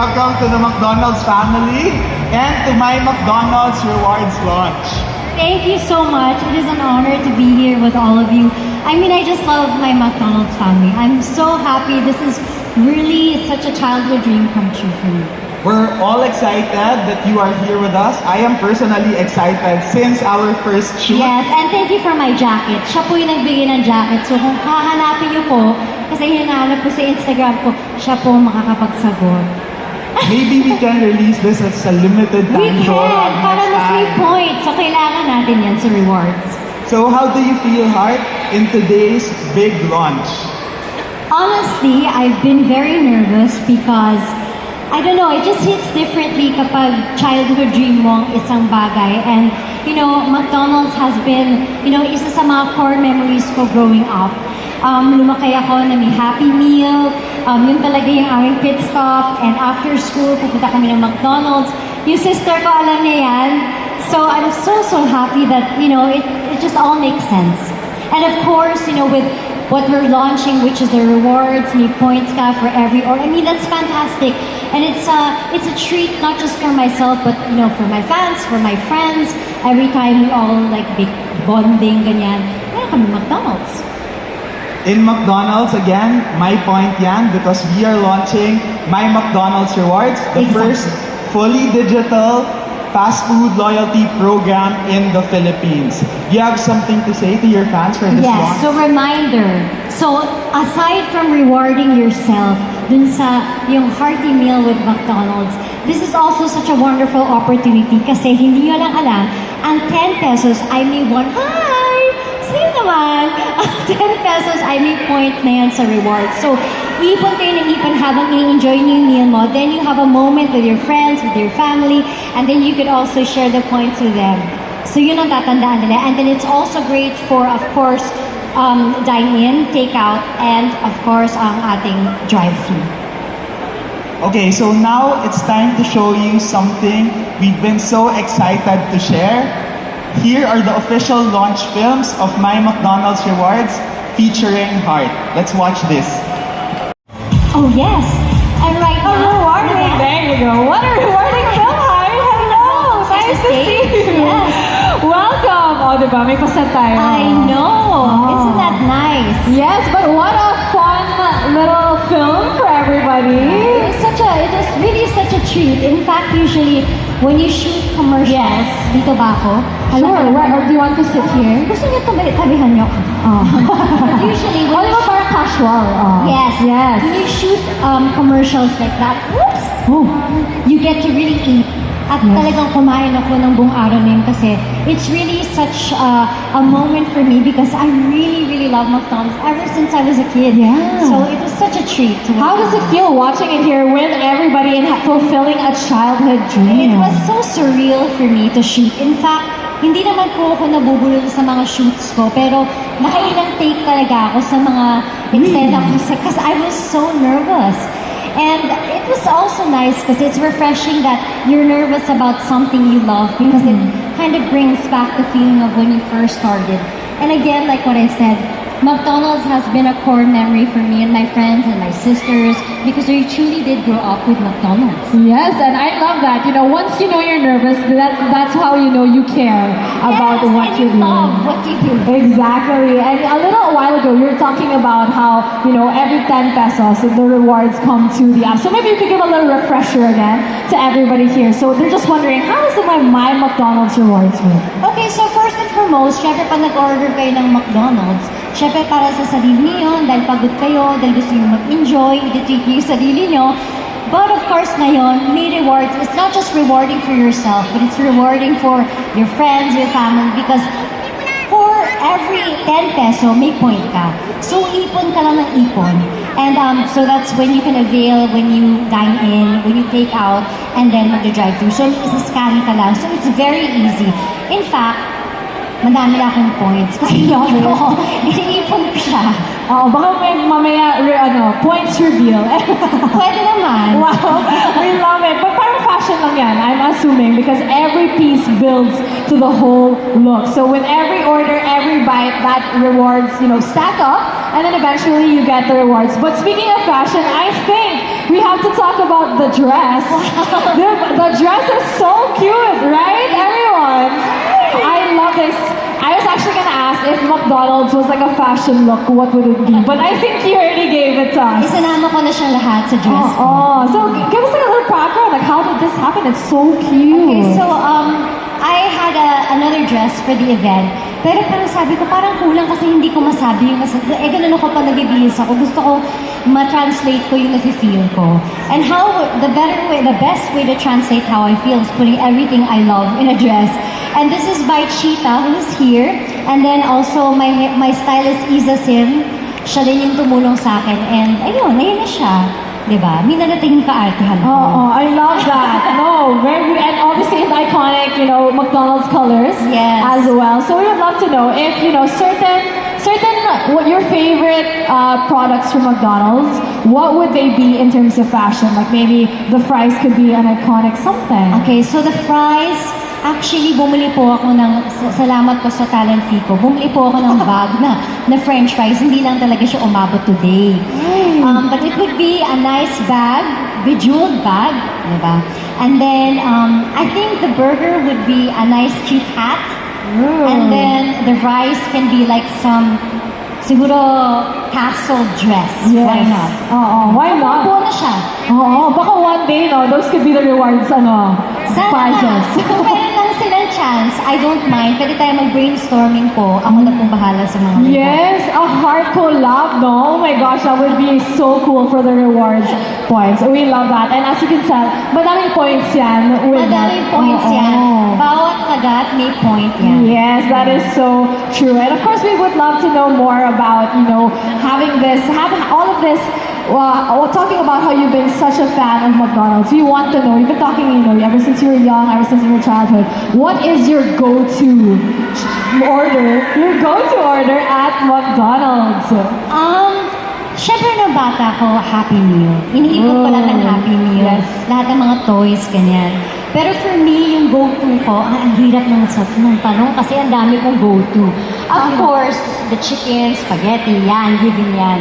welcome to the McDonald's family and to my McDonald's Rewards launch. Thank you so much. It is an honor to be here with all of you. I mean, I just love my McDonald's family. I'm so happy. This is really such a childhood dream come true for me. We're all excited that you are here with us. I am personally excited since our first shoot. Yes, and thank you for my jacket. Siya po yung nagbigay ng jacket. So kung hahanapin niyo po, kasi hinahanap ko sa Instagram ko, siya po makakapagsagot. Maybe we can release this as a limited We time show can, para mas may time. point. So kailangan natin yan sa rewards. So how do you feel, Heart, in today's big launch? Honestly, I've been very nervous because I don't know, it just hits differently kapag childhood dream mo ang isang bagay. And, you know, McDonald's has been, you know, isa sa mga core memories ko growing up. Um, lumakay ako na may Happy Meal, um, yun talaga yung aming pit stop, and after school, pupunta kami ng McDonald's. Yung sister ko, alam niya yan. So I'm so, so happy that, you know, it, it just all makes sense. And of course, you know, with what we're launching, which is the rewards, may points ka for every order. I mean, that's fantastic. And it's a, it's a treat not just for myself, but, you know, for my fans, for my friends. Every time we all, like, big bonding, ganyan. Meron kami McDonald's. In McDonald's, again, my point yan, because we are launching My McDonald's Rewards, the Exactly. first fully digital fast food loyalty program in the Philippines. You have something to say to your fans for this Yes, launch? so reminder. So, aside from rewarding yourself dun sa yung hearty meal with McDonald's, this is also such a wonderful opportunity kasi hindi nyo lang alam, ang 10 pesos ay may one, hi! Sino naman? Ang 10 pesos ay may point na yan sa rewards. So, ipon kayo ng ipon habang i-enjoy nyo yung meal mo. Then you have a moment with your friends, with your family, and then you could also share the points with them. So yun ang tatandaan nila. And then it's also great for, of course, um, dine-in, take-out, and of course, ang ating drive-thru. Okay, so now it's time to show you something we've been so excited to share. Here are the official launch films of My McDonald's Rewards featuring Heart. Let's watch this. Oh, yes! And right A now... rewarding, there you go. What a rewarding film, hi! Hello! Nice to see you! Yes. Welcome! Oh, o, diba? May pasat tayo. I know! Isn't that oh. nice? Yes, but what a fun little film for everybody. It was such a, it is really such a treat. In fact, usually, when you shoot commercials, Yes. dito ba ako? Sure, right. Or do you want to sit here? Gusto niyo tabi, tabihan niyo ako. Oh. But usually, when diba parang casual? Oh. Yes. Yes. When you shoot um, commercials like that, whoops, Oh. you get to really eat. At talagang kumain ako ng buong araw na yun kasi it's really such uh, a moment for me because I really, really love McDonald's ever since I was a kid. Yeah. So it was such a treat. To How does it feel watching it here with everybody and fulfilling a childhood dream? It was so surreal for me to shoot. In fact, hindi naman po ako nabubulol sa mga shoots ko, pero nakailang take talaga ako sa mga eksena ko kasi I was so nervous. And it was also nice because it's refreshing that you're nervous about something you love because it mm-hmm. kind of brings back the feeling of when you first started. And again, like what I said, McDonald's has been a core memory for me and my friends and my sisters because we truly did grow up with McDonald's. Yes, and I love that. You know, once you know you're nervous, that's that's how you know you care about Yes, what you you do. love what you do. Exactly. And a little while ago, you were talking about how, you know, every 10 pesos, the rewards come to the app. So maybe you could give a little refresher again to everybody here. So they're just wondering, how does My, My McDonald's rewards work? Okay, so first and foremost, syempre pag nag-order kayo ng McDonald's, syempre para sa sarili niyo, dahil pagod kayo, dahil gusto niyo mag-enjoy, i-treat niyo yung sarili niyo. But of course ngayon, may rewards. It's not just rewarding for yourself, but it's rewarding for your friends, your family, because for every 10 peso, may point ka. So, ipon ka lang ng ipon. And um, so that's when you can avail when you dine in, when you take out, and then mag-drive through. So, isa-scan ka lang. So, it's very easy. In fact, madami na akong points. Kasi iniipon ko, iniipon ko siya. Oo, baka may mamaya, re, ano, points reveal. Pwede naman. Wow, we love it. But parang fashion lang yan, I'm assuming, because every piece builds to the whole look. So with every order, every bite, that rewards, you know, stack up, and then eventually you get the rewards. But speaking of fashion, I think we have to talk about the dress. the, the dress is so cute, right, everyone? I love this. I was actually gonna ask if McDonald's was like a fashion look, what would it be? But I think you already gave it to us. Isanama ko na siyang lahat sa dress ko. Oh, so give us like a little background. Like, how did this happen? It's so cute. Okay, so um, I had a, another dress for the event. Pero parang sabi ko, parang kulang kasi hindi ko masabi yung mas... Eh, ganun ako pa nag-bihis ako. Gusto ko ma-translate ko yung nafe-feel ko. And how, the better way, the best way to translate how I feel is putting everything I love in a dress. And this is by Cheetah, who's here. And then also, my, my stylist, Isa Sim. Siya din yung tumulong sa akin. And ayun, ayun na siya. Diba? May narating ka-artihan ko. Oh, oh, I love that. no, very good. And obviously it's iconic, you know, McDonald's colors Yes. as well. So we would love to know if, you know, certain, certain, what your favorite uh, products from McDonald's, what would they be in terms of fashion? Like maybe the fries could be an iconic something. Okay, so the fries, actually bumili po ako ng, sa- salamat po sa talent fee ko, bumili po ako ng bag na, na french fries, hindi lang talaga siya umabot today. Um, but it would be a nice bag, bejeweled bag, di ba? And then, um, I think the burger would be a nice cute hat. And then the rice can be like some, siguro, tassel dress. Yes. Why not? Oo, why not? Buo na siya. Oo, baka one day, no, those could be the rewards, ano, Sana prizes. Kung chance, I don't mind. Pwede tayo mag-brainstorming po. Ako na pong bahala sa mga. Yes, a heart collab, no? Oh my gosh, that would be so cool for the rewards points. We love that. And as you can tell, madaming points yan. With Madaming that. points Oo. yan. Bawat kagat may point yan. Yes, that is so true. And of course, we would love to know more about, you know, having this, having all of this, uh, well, talking about how you've been such a fan of McDonald's. We want to know, you've been talking, you know, ever since you were young, ever since your childhood. What is your go-to order, your go-to order at McDonald's? Um, Siyempre na bata ko, Happy Meal. Iniipon ko lang ng Mm, Happy Meal. yes. Lahat ng mga toys, ganyan. Pero for me, yung go-to ko, ah, ang hirap ng, ng tanong kasi ang dami kong go-to. Of course, the chicken, spaghetti, yan, given yan.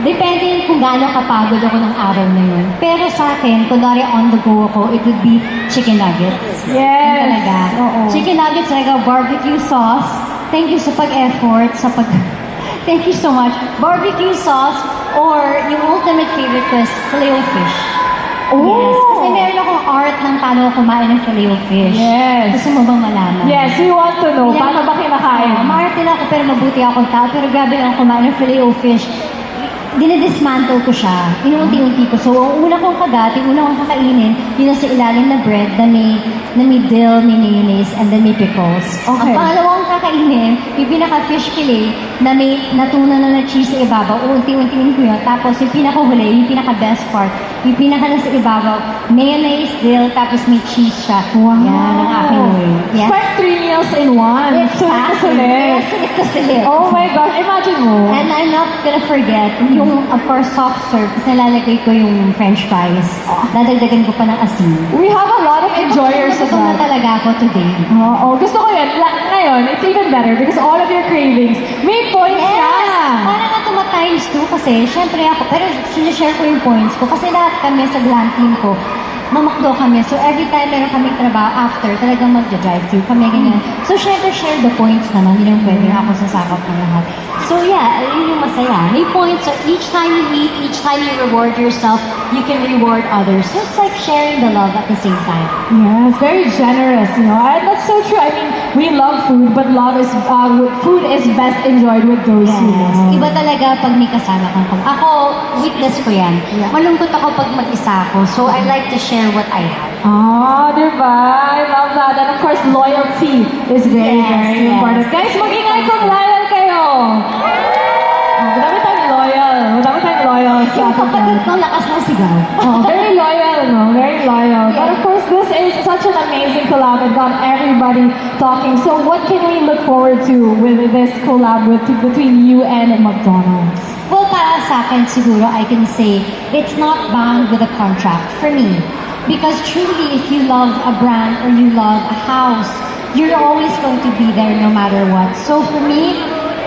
Depende yun kung gaano kapagod ako ng araw na yun. Pero sa akin, kunwari on the go ako, it would be chicken nuggets. Yes. Yun talaga. Oo. Chicken nuggets talaga, barbecue sauce. Thank you sa pag-effort, sa pag... Thank you so much. Barbecue sauce or yung ultimate favorite ko is filet-o-fish. Oh! Yes. Kasi meron akong art ng paano kumain ng filet-o-fish. Yes. Gusto mo bang malaman? Yes, we want to know. Yeah. Paano ba kinakain? Oo, maarte lang ako pero mabuti akong tao. Pero grabe lang ako kumain ng filet-o-fish. Dinidismantle ko siya. Inuunti-unti ko. So, ang una kong kagat, yung una kong kakainin, yun nasa ilalim na bread na may, na may dill, may mayonnaise, and then may pickles. Okay. Ang pangalawang kakainin, yung pinaka-fish fillet na may natunan na na cheese sa ibabaw. Unti-untiin ko yun. Tapos yung pinakahuli, yung pinaka-best part, yung pinaka nasa ibabaw, mayonnaise, dill, tapos may cheese siya. Wow. Yan ang aking way. Yes. It's like three meals in one. Exactly. Sulit-sulit. Yes, sulit-sulit. Oh my gosh, imagine mo. And I'm not gonna forget yung, of course, soft serve. Kasi nalalagay ko yung french fries. Dadagdagan ko pa ng asin. We have a lot of enjoyers of Gutom na that. talaga ako today. Oo, gusto ko yun. La- ngayon, it's even better because all of your cravings may points Yes! na. Parang nga tuma times two kasi, syempre ako, pero sinishare ko yung points ko kasi lahat kami sa glam team ko, mamakdo kami. So every time meron kami trabaho after, talagang magja-drive through kami, ganyan. So syempre share the points naman, yun yung pwede ako sasakop ng lahat. So yeah, yun yung masaya. May points, so each time you eat, each time you reward yourself, you can reward others. So it's like sharing the love at the same time. Yes, very generous, you know. And that's so true. I mean, we love food, but love is, uh, food is best enjoyed with those who Yes. love. Iba talaga pag may kasama kang pag... Ako, witness ko yan. Yeah. Malungkot ako pag mag-isa ako. So, I like to share what I have. Ah, diba? I love that. And of course, loyalty is very, Yes, very yes. important. Guys, mag-ingay kung loyal kayo. Oh, Madami tayong loyal. loyal. Madami tayong loyal sa Yung ating kapatid fans. ko lakas na sigaw. Oh, very loyal, no? Very loyal. But of course, this is such an amazing collab. It got everybody talking. So what can we look forward to with this collab with, between you and McDonald's? Well, para sa akin siguro, I can say it's not bound with a contract for me. Because truly, if you love a brand or you love a house, you're always going to be there no matter what. So for me,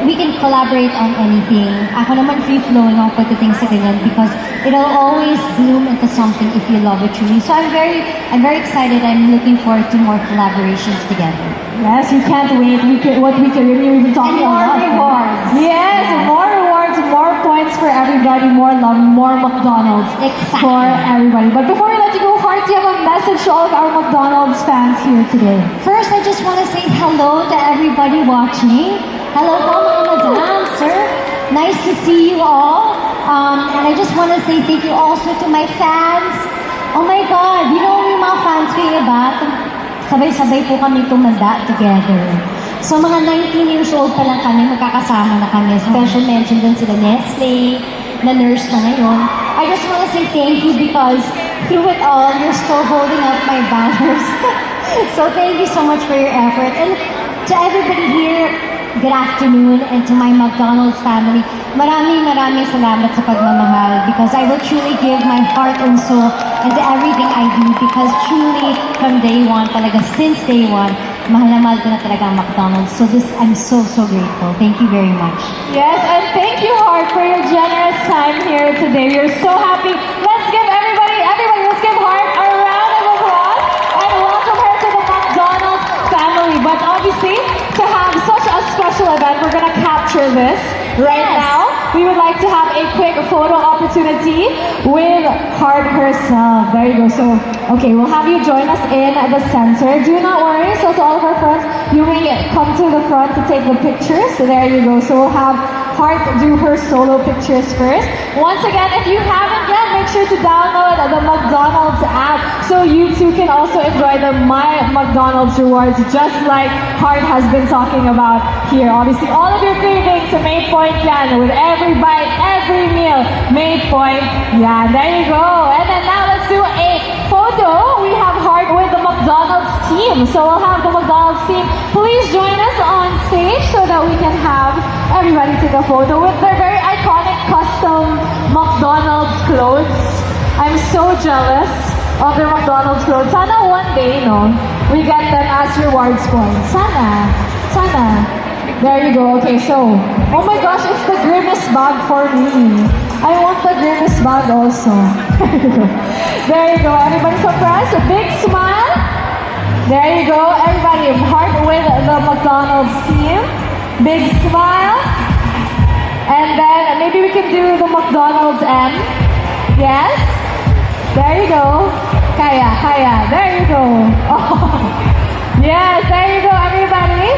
we can collaborate on anything. Ako naman free-flowing ako pagdating sa ganyan because it'll always bloom into something if you love it truly. So I'm very, I'm very excited. I'm looking forward to more collaborations together. Yes, we can't wait. We can, what we can really we've been talking And more a lot. rewards. Yes, Yes. more rewards, more points for everybody, more love, more McDonald's Exactly. for everybody. But before we let you go, Heart, do you have a message to all of our McDonald's fans here today? First, I just want to say hello to everybody watching. Hello po mga madam. Nice to see you all. Um, and I just want to say thank you also to my fans. Oh my God, you know yung mga fans ko yung iba, sabay-sabay po kami tumanda together. So mga 19 years old pa lang kami, magkakasama na kami. Special mention din sila Nestle, na nurse na ngayon. I just want to say thank you because through it all, you're still holding up my banners. so thank you so much for your effort. And to everybody here, good afternoon. And to my McDonald's family, maraming maraming salamat sa pagmamahal because I will truly give my heart and soul into everything I do because truly from day one, talaga since day one, mahal na mahal ko na talaga ang McDonald's. So this, I'm so, so grateful. Thank you very much. Yes, and thank you, Heart, for your generous time here today. We're so happy. Let's give everybody, everybody, let's give Heart a round of applause and welcome her to the McDonald's family. But obviously, special event, we're gonna capture this right Yes. now. We would like to have a quick photo opportunity with Heart herself. There you go. So, okay, we'll have you join us in the center. Do not worry. So, to all of our friends, you may come to the front to take the pictures. So, there you go. So, we'll have Heart do her solo pictures first. Once again, if you haven't yet, make sure to download the McDonald's app so you too can also enjoy the My McDonald's rewards, just like Heart has been talking about here. Obviously, all of your cravings to Made Point yan with every bite, every meal. Made Point, yeah, there you go. And then now let's do a photo. We have Heart with McDonald's team. So we'll have the McDonald's team. Please join us on stage so that we can have everybody take a photo with their very iconic custom McDonald's clothes. I'm so jealous of their McDonald's clothes. Sana one day, no, we get them as rewards points. Sana. Sana. There you go. Okay, so, oh my gosh, it's the grimace bag for me. I want the grimace bag also. there you go. Everybody compress. A big smile. There you go. Everybody, heart with the McDonald's team. Big smile. And then maybe we can do the McDonald's M. Yes? There you go. Kaya, kaya. There you go. Oh. Yes, there you go, everybody.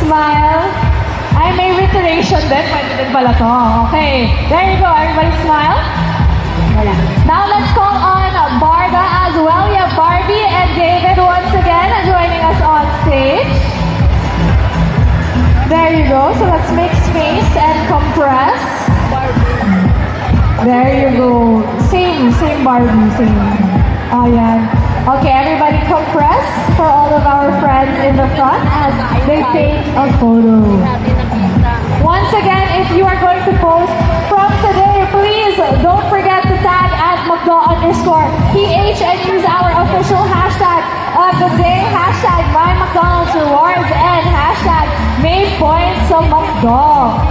Smile. Ay, may reiteration din. Pwede din pala to. Okay. There you go, everybody smile. Wala. Now let's call on Barda as well. We have Barbie and David once again joining us on stage. There you go. So let's make space and compress. There you go. Same, same Barbie, same. Oh, yeah. Okay, everybody compress for all of our friends in the front as they take a photo. If you are going to post from today, please don't forget to tag at McDo underscore PH and use our official hashtag of the day, hashtag My McDonald's Rewards and hashtag Made Points of McDo.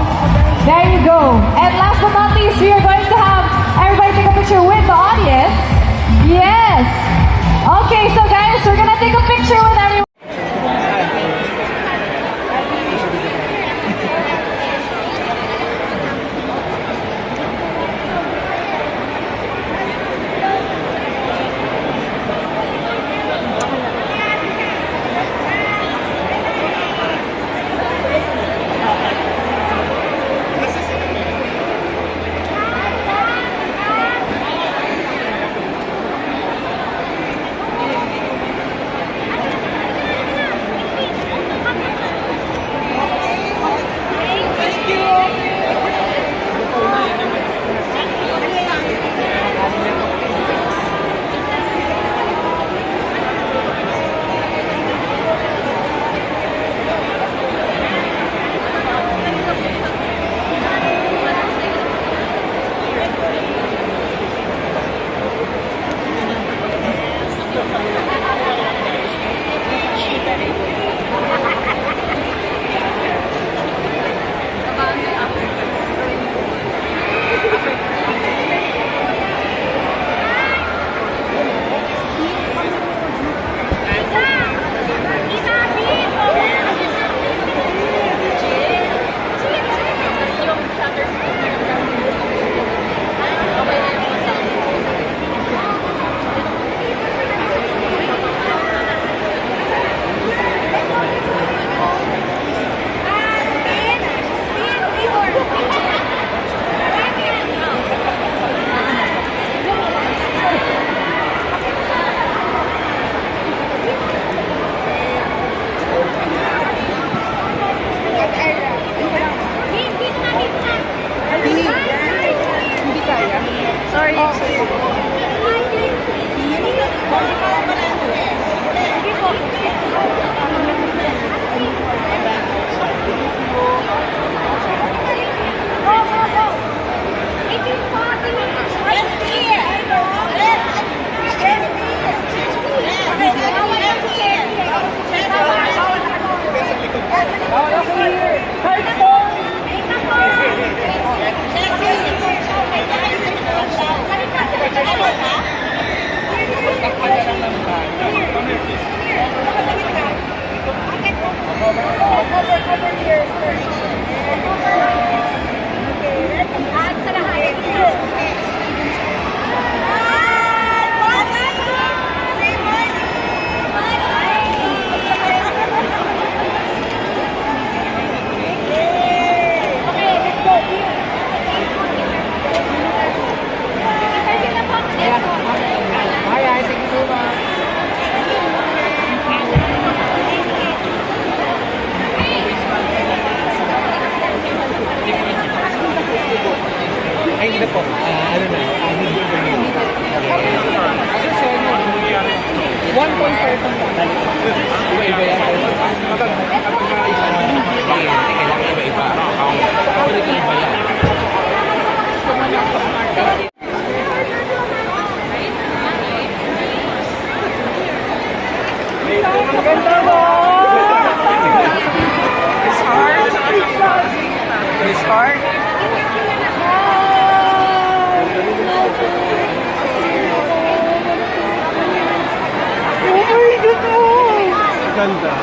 There you go. And last but not least, we are going to have everybody take a picture with the audience. Yes. Okay, so guys, we're gonna take a picture with everyone. over, over here. Ay, hindi po. Uh, ano na? Ah, uh, medium to medium. 1.5 ang tatalo. Iba-iba yan. Iba-iba. Iba-iba yan. Maganda mo! Miss Hart? Miss Hart? Ganda.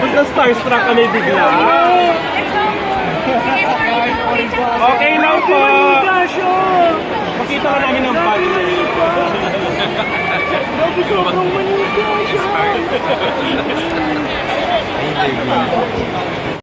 Punta starstruck kami bigla. Okay lang po. Makita ka namin ng body. Ganda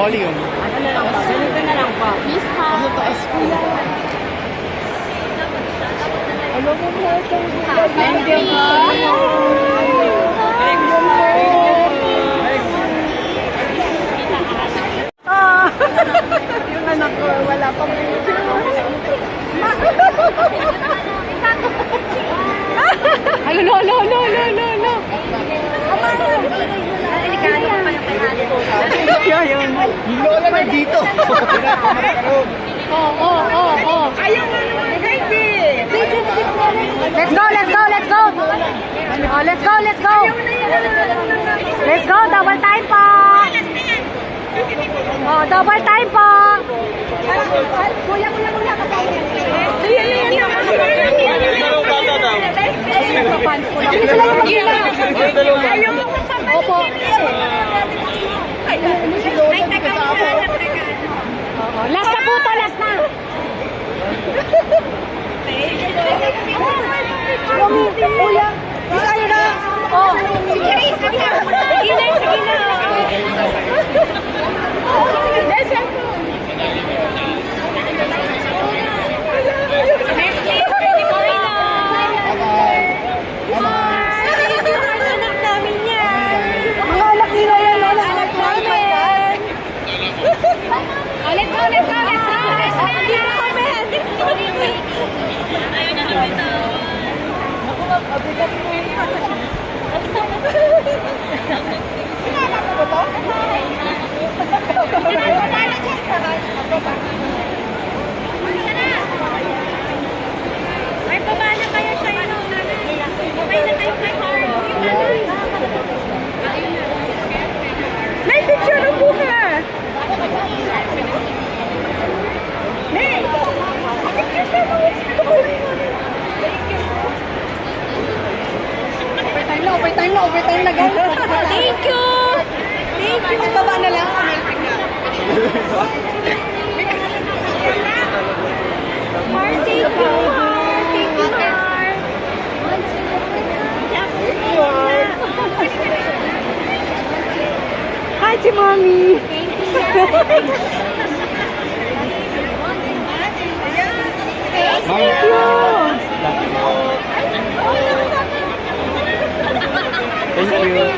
volume, Yun. Yung lola na dito. Oh, oh, oh, oh. Ayaw nga naman, Let's go, let's go, let's go. Oh, let's go, let's go. Let's go, double time po. Oh, double time po. Kuya, kuya, kuya. Opo. Oo, last na po to, last na. Kuya, isa yun na. Oh. Sige, sige na, sige na. Ay, baba na kayo siya yun. Okay na kayo kay Mark. May picture na po ka. May! Picture na po. Overtime na, overtime na, guys. Thank you! Thank you! Baba na lang. Thank you. Thank you. Hi to mommy. Thank you. Thank you. Thank you.